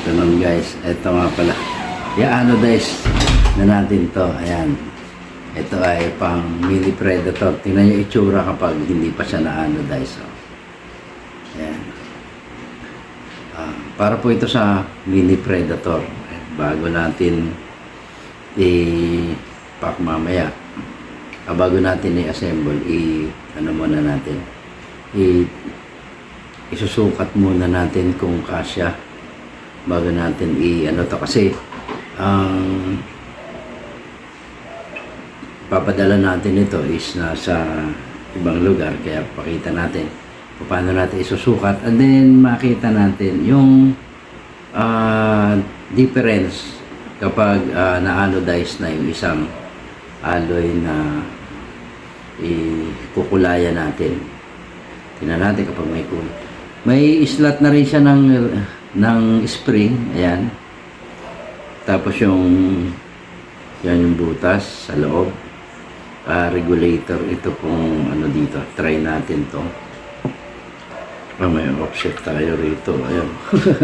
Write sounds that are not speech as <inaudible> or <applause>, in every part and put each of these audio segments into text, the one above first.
afternoon guys. Ito nga pala. I-anodize na natin to. Ayan. Ito ay pang mini predator. Tingnan nyo itsura kapag hindi pa siya na-anodize. Oh. Ayan. Ah, para po ito sa mini predator. Bago natin i-pack mamaya. Ah, bago natin i-assemble, i ano muna natin. I isusukat muna natin kung kasya bago natin i ano to. Kasi ang papadala natin ito is nasa ibang lugar kaya pakita natin paano natin isusukat. And then makita natin yung ah, difference kapag ah, na-anodize na yung isang alloy na ikukulayan natin. Tingnan natin kapag may kulay may slot na rin siya ng ng spring, ayan. Tapos yung yan yung butas sa loob. Ah, regulator ito pong ano dito. Try natin 'to. Ah, may offset tayo rito. Ayan.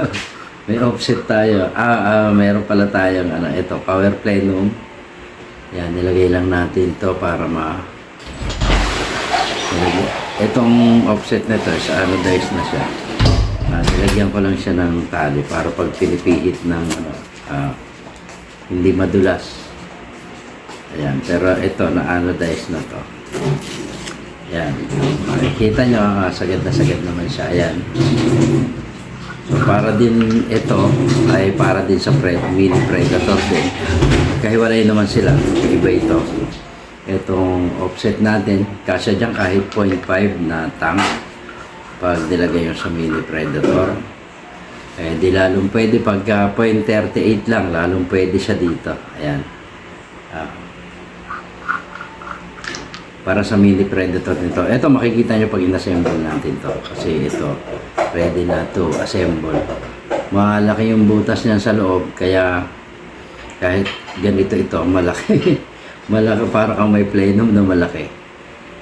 <laughs> may offset tayo. Ah, ah, meron pala tayong ano, ito, power plenum. Yan, nilagay lang natin 'to para ma. Itong offset nito, sa anodize na siya. Ah, nilagyan ko lang siya ng tali para pag pinipihit ng ah, hindi madulas. Ayan, pero ito na anodize na to. Ayan. Makikita nyo, ah, sagad na sagad naman siya. Ayan. So, para din ito ay para din sa pre mini predator din. Kahiwalay naman sila. Iba ito. Itong offset natin, kasya dyan kahit 0.5 na tank pag nilagay yung sa mini predator. Eh, di lalong pwede pagka 0.38 lang, lalong pwede siya dito. Ayan. Ah. para sa mini predator nito. Ito makikita nyo pag inassemble natin to kasi ito ready na to assemble. Malaki yung butas niyan sa loob kaya kahit ganito ito <laughs> malaki. malaki para kang may plenum na malaki.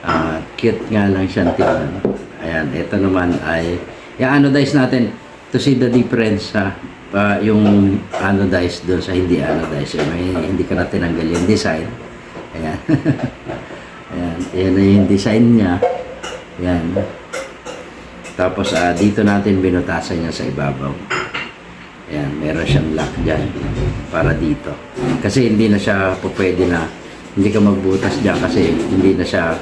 Ah, cute nga lang siya tingnan. Ayan, ito naman ay i-anodize natin to see the difference sa ah, yung anodize doon sa hindi anodize. May, hindi ka na tinanggal yung design. Ayan. <laughs> Ayan, ayan na yung design niya. Ayan. Tapos ah, dito natin binutasan niya sa ibabaw. Ayan, meron siyang lock dyan para dito. Kasi hindi na siya po pwede na hindi ka magbutas dyan kasi hindi na siya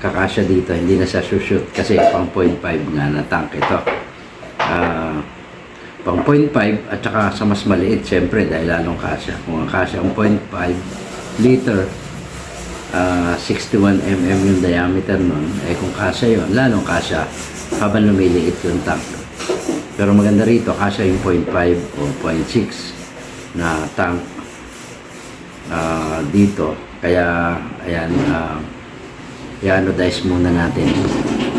kakasya dito, hindi na siya sushoot kasi pang 0.5 nga na tank ito. Ah, pang 0.5 at saka sa mas maliit syempre dahil lalong kasya. Kung ang kasya ang 0.5 liter, ah, 61 mm yung diameter nun, eh kung kasya yun, lalong kasya habang lumiliit yung tank. Pero maganda rito, kasya yung 0.5 o 0.6 na tank ah, dito. Kaya, ayan, uh, i-anodize muna natin.